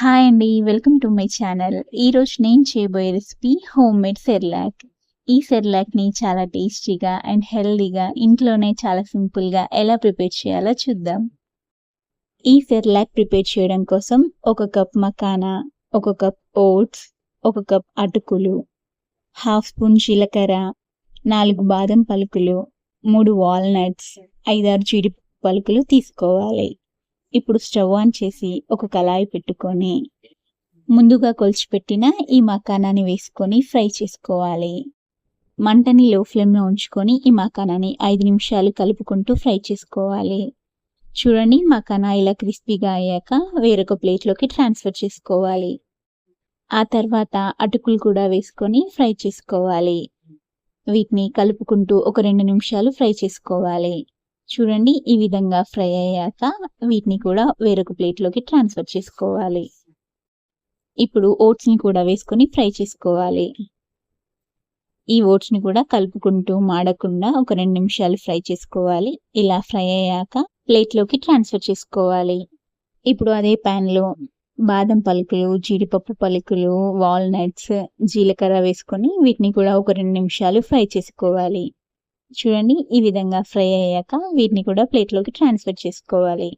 Hi అండి welcome to my channel ఈరోజు నేను చేయబోయే రెసిపీ హోమ్ మేడ్ సెర్లాక్ ఈ సెర్లాక్ని చాలా టేస్టీగా అండ్ హెల్దీగా ఇంట్లోనే చాలా సింపుల్గా ఎలా ప్రిపేర్ చేయాలో చూద్దాం. ఈ సెర్లాక్ ప్రిపేర్ చేయడం కోసం ఒక కప్ మకానా ఒక కప్ ఓట్స్ ఒక కప్ అటుకులు హాఫ్ స్పూన్ జీలకర్ర నాలుగు బాదం పలుకులు మూడు వాల్నట్స్ ఐదారు జీడి పలుకులు తీసుకోవాలి. ఇప్పుడు స్టవ్ ఆన్ చేసి ఒక కళాయి పెట్టుకొని ముందుగా కొలిచిపెట్టిన ఈ మకానాన్ని వేసుకొని ఫ్రై చేసుకోవాలి. మంటని లో ఫ్లేమ్లో ఉంచుకొని ఈ మకానాన్ని ఐదు నిమిషాలు కలుపుకుంటూ ఫ్రై చేసుకోవాలి. చూడండి మకానా ఇలా క్రిస్పీగా అయ్యాక వేరొక ప్లేట్లోకి ట్రాన్స్ఫర్ చేసుకోవాలి. ఆ తర్వాత అటుకులు కూడా వేసుకొని ఫ్రై చేసుకోవాలి. వీటిని కలుపుకుంటూ ఒక రెండు నిమిషాలు ఫ్రై చేసుకోవాలి. చూడండి ఈ విధంగా ఫ్రై అయ్యాక వీటిని కూడా వేరొక ప్లేట్లోకి ట్రాన్స్ఫర్ చేసుకోవాలి. ఇప్పుడు ఓట్స్ని కూడా వేసుకొని ఫ్రై చేసుకోవాలి. ఈ ఓట్స్ని కూడా కలుపుకుంటూ మాడకుండా ఒక రెండు నిమిషాలు ఫ్రై చేసుకోవాలి. ఇలా ఫ్రై అయ్యాక ప్లేట్లోకి ట్రాన్స్ఫర్ చేసుకోవాలి. ఇప్పుడు అదే ప్యాన్లో బాదం పలుకులు జీడిపప్పు పలుకులు వాల్నట్స్ జీలకర్ర వేసుకొని వీటిని కూడా ఒక రెండు నిమిషాలు ఫ్రై చేసుకోవాలి. చూడండి ఈ విధంగా ఫ్రై అయ్యాక వీటిని కూడా ప్లేట్లోకి ట్రాన్స్ఫర్ చేసుకోవాలి.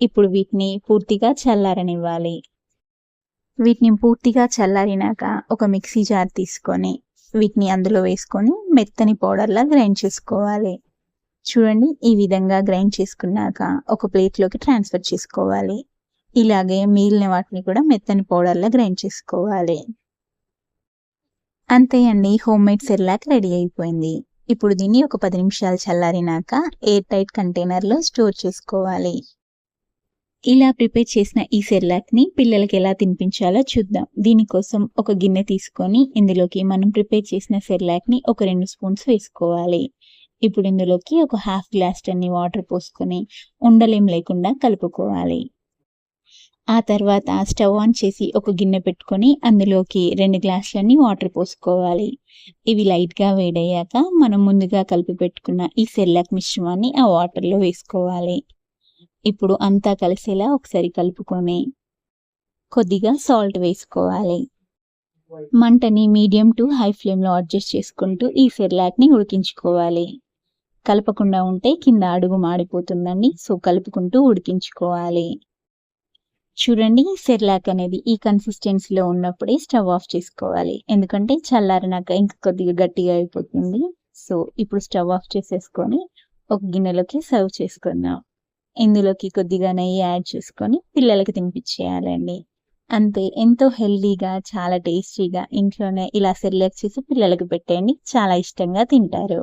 ఇప్పుడు వీటిని పూర్తిగా చల్లారనివ్వాలి. వీటిని పూర్తిగా చల్లారినాక ఒక మిక్సీ జార్ తీసుకొని వీటిని అందులో వేసుకొని మెత్తని పౌడర్లా గ్రైండ్ చేసుకోవాలి. చూడండి ఈ విధంగా గ్రైండ్ చేసుకున్నాక ఒక ప్లేట్లోకి ట్రాన్స్ఫర్ చేసుకోవాలి. ఇలాగే మిగిలిన వాటిని కూడా మెత్తని పౌడర్లా గ్రైండ్ చేసుకోవాలి. అంతే అండి హోమ్ మేడ్ సెర్లాక్ రెడీ అయిపోయింది. ఇప్పుడు దీన్ని ఒక పది నిమిషాలు చల్లారినాక ఎయిర్ టైట్ కంటైనర్లో స్టోర్ చేసుకోవాలి. ఇలా ప్రిపేర్ చేసిన ఈ సెర్లాక్ని పిల్లలకి ఎలా తినిపించాలో చూద్దాం. దీనికోసం ఒక గిన్నె తీసుకొని ఇందులోకి మనం ప్రిపేర్ చేసిన సెర్లాక్ని ఒక రెండు స్పూన్స్ వేసుకోవాలి. ఇప్పుడు ఇందులోకి ఒక హాఫ్ గ్లాస్ టన్ని వాటర్ పోసుకొని ఉండలేం లేకుండా కలుపుకోవాలి. ఆ తర్వాత స్టవ్ ఆన్ చేసి ఒక గిన్నె పెట్టుకొని అందులోకి రెండు గ్లాసులన్నీ వాటర్ పోసుకోవాలి. ఇవి లైట్గా వేడయ్యాక మనం ముందుగా కలిపి పెట్టుకున్న ఈ సెల్లాక్ మిశ్రమాన్ని ఆ వాటర్లో వేసుకోవాలి. ఇప్పుడు అంతా కలిసేలా ఒకసారి కలుపుకొని కొద్దిగా సాల్ట్ వేసుకోవాలి. మంటని మీడియం టు హై ఫ్లేమ్లో అడ్జస్ట్ చేసుకుంటూ ఈ సెర్లాక్ని ఉడికించుకోవాలి. కలపకుండా ఉంటే కింద అడుగు మాడిపోతుందండి సో కలుపుకుంటూ ఉడికించుకోవాలి. చూడండి సెర్లాక్ అనేది ఈ కన్సిస్టెన్సీలో ఉన్నప్పుడే స్టవ్ ఆఫ్ చేసుకోవాలి. ఎందుకంటే చల్లారినాక ఇంకా కొద్దిగా గట్టిగా అయిపోతుంది. సో ఇప్పుడు స్టవ్ ఆఫ్ చేసేసుకొని ఒక గిన్నెలోకి సర్వ్ చేసుకుందాం. ఇందులోకి కొద్దిగా నెయ్యి యాడ్ చేసుకొని పిల్లలకి తినిపించేయాలండి అంతే ఎంతో హెల్దీగా చాలా టేస్టీగా ఇంట్లోనే ఇలా సెర్లాక్ చేసి పిల్లలకి పెట్టండి చాలా ఇష్టంగా తింటారు.